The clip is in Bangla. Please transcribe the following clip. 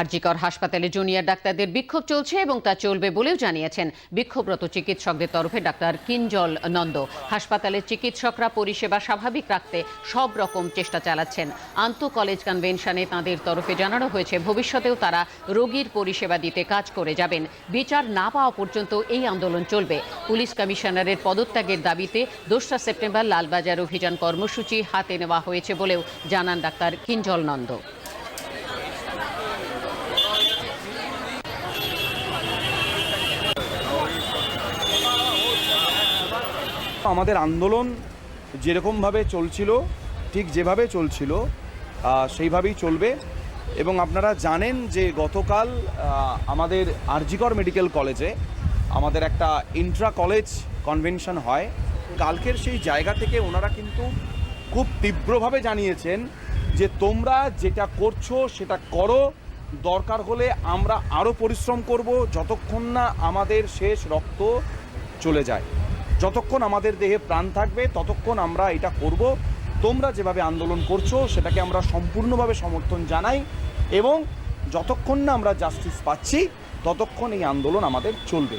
আরজিকর হাসপাতালে জুনিয়র ডাক্তারদের বিক্ষোভ চলছে এবং তা চলবে বলেও জানিয়েছেন বিক্ষোভরত চিকিৎসকদের তরফে ডাক্তার কিঞ্জল নন্দ। হাসপাতালের চিকিৎসকরা পরিষেবা স্বাভাবিক রাখতে সব রকম চেষ্টা চালাচ্ছেন। আন্ত কলেজ কনভেনশনে তাঁদের তরফে জানানো হয়েছে, ভবিষ্যতেও তারা রোগীর পরিষেবা দিতে কাজ করে যাবেন। বিচার না পাওয়া পর্যন্ত এই আন্দোলন চলবে। পুলিশ কমিশনারের পদত্যাগের দাবিতে দোসরা সেপ্টেম্বর লালবাজার অভিযান কর্মসূচি হাতে নেওয়া হয়েছে বলেও জানান ডাক্তার কিঞ্জল নন্দ। আমাদের আন্দোলন যেরকমভাবে চলছিল, ঠিক যেভাবে চলছিল সেইভাবেই চলবে। এবং আপনারা জানেন যে গতকাল আমাদের আরজিকর মেডিকেল কলেজে আমাদের একটা ইন্ট্রা কলেজ কনভেনশন হয়। কালকের সেই জায়গা থেকে ওনারা কিন্তু খুব তীব্রভাবে জানিয়েছেন যে তোমরা যেটা করছ, সেটা করো। দরকার হলে আমরা আরও পরিশ্রম করব, যতক্ষণ না আমাদের শেষ রক্ত চলে যায়। যতক্ষণ আমাদের দেহে প্রাণ থাকবে, ততক্ষণ আমরা এটা করব। তোমরা যেভাবে আন্দোলন করছ, সেটাকে আমরা সম্পূর্ণভাবে সমর্থন জানাই এবং যতক্ষণ না আমরা জাস্টিস পাচ্ছি, ততক্ষণ এই আন্দোলন আমাদের চলবে।